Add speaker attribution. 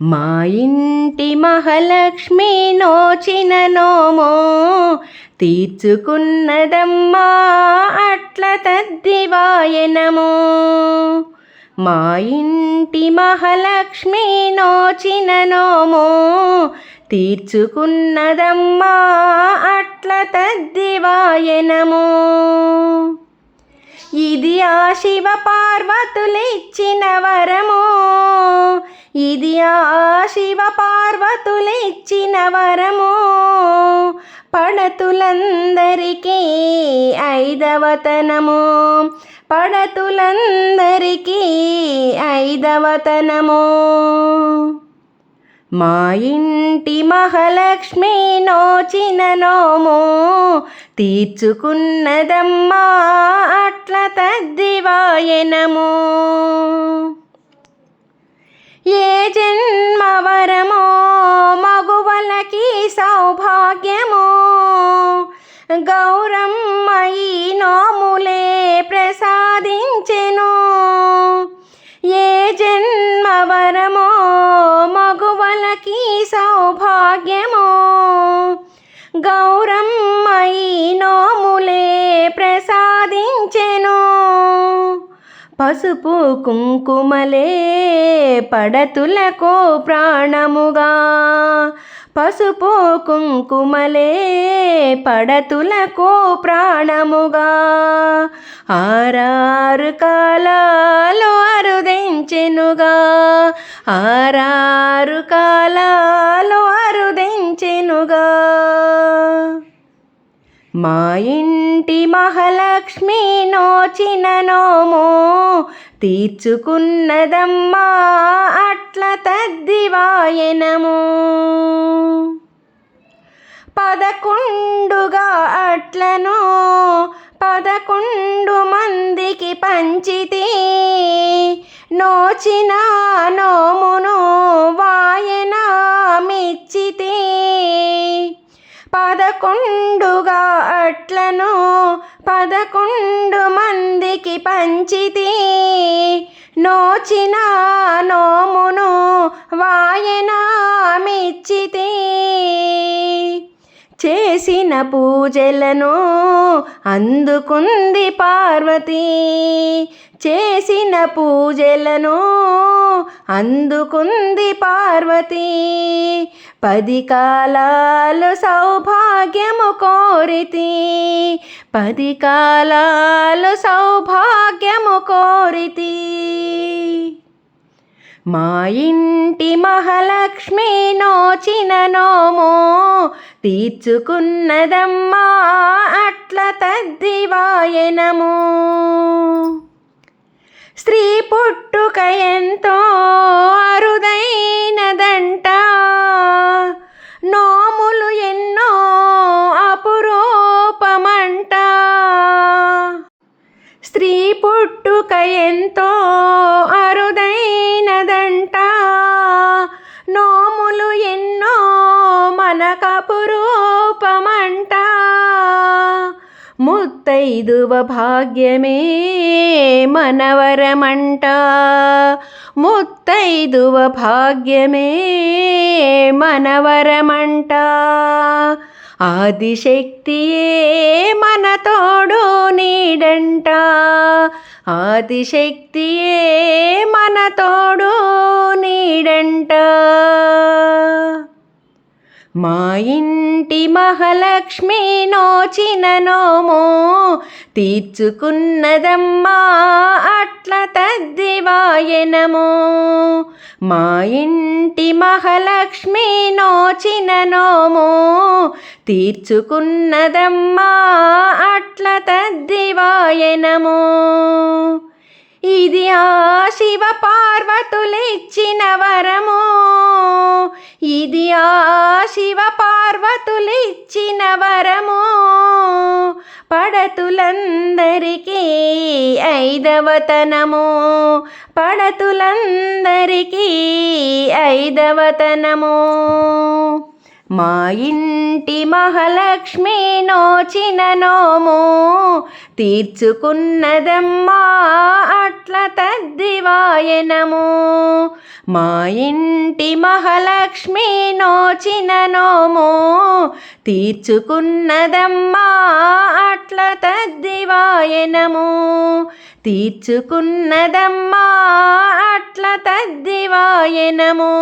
Speaker 1: మా ఇంటి మహాలక్ష్మి నోచిన నోమో తీర్చుకున్నదమ్మా అట్ల తద్దివాయనము మా ఇంటి మహాలక్ష్మి నోచిన నోమో తీర్చుకున్నదమ్మా అట్ల తద్దివాయనము ఇది ఆ శివ పార్వతులిచ్చిన వరము. ఇది ఆ శివ పార్వతులిచ్చిన వరము. పడతులందరికీ ఐదవతనము పడతులందరికీ ఐదవతనము మా ఇంటి మహాలక్ష్మి నోచిన నోము. తీర్చుకున్నదమ్మా అట్ల తద్దివాయనము ఏ జన్మవరమో మగువలకి సౌభాగ్యమో. గౌరమ్మ నోములే ప్రసాదించెను. ఏ జన్మవరమో మగువలకి సౌభాగ్యమో. గౌరమ్మ నోములే ప్రసాదించెను. పసుపు కుంకుమలే పడతులకో ప్రాణముగా. పసుపు కుంకుమలే పడతులకో ప్రాణముగా. ఆరారు కాలాలు అరుదించెనుగా. ఆరారు కాలాలు అరుదించెనుగా. మా ఇంటి మహాలక్ష్మి నోచిన నోమో తీర్చుకున్నదమ్మా అట్ల తద్దివాయనము పదకొండుగా అట్లను పదకొండు మందికి పంచితే. నోచిన నోమును వా పదకొండుగా అట్లను పదకొండు మందికి పంచితే. నోచిన నోమును వాయన మిచ్చితే. చేసిన పూజలను అందుకుంది పార్వతి. చేసిన పూజలను అందుకుంది పార్వతి. పది కాలాలు సౌభాగ్యము కోరితి. పది కాలాలు సౌభాగ్యము కోరితి. మా ఇంటి మహాలక్ష్మి నోచిన నోమో తీర్చుకున్నదమ్మా అట్ల తద్దివాయనము స్త్రీ పుట్టుక ఎంతో అరుదైనదంట. నోములు ఎన్నో అపురూపమంట. స్త్రీ పుట్టుక ఎంతో ముత్తైదువ భాగ్యమే మనవరమంట. ముత్తైదువ భాగ్యమే మనవరమంట. ఆదిశక్తియే మన తోడు నీడంట. ఆదిశక్తియే మన తోడు నీడ మా ఇంటి మహాలక్ష్మి నోచిన నోము తీర్చుకున్నదమ్మా అట్ల తద్దివాయనము మా ఇంటి మహాలక్ష్మి నోచిన నోము తీర్చుకున్నదమ్మా అట్ల తద్దివాయనము ఇది ఆ శివ పార్వతులిచ్చిన వరము. ఇది ఆ శివ పార్వతులిచ్చిన వరము. పడతులందరికీ ఐదవతనము పడతులందరికీ ఐదవతనము మా ఇంటి మహాలక్ష్మి నోచిన నోము. తీర్చుకున్నదమ్మా అట్ల తద్దివాయనము మా ఇంటి మహాలక్ష్మి నోచిన నోము. తీర్చుకున్నదమ్మా అట్ల తద్దివాయనము తీర్చుకున్నదమ్మా అట్ల తద్దివాయనము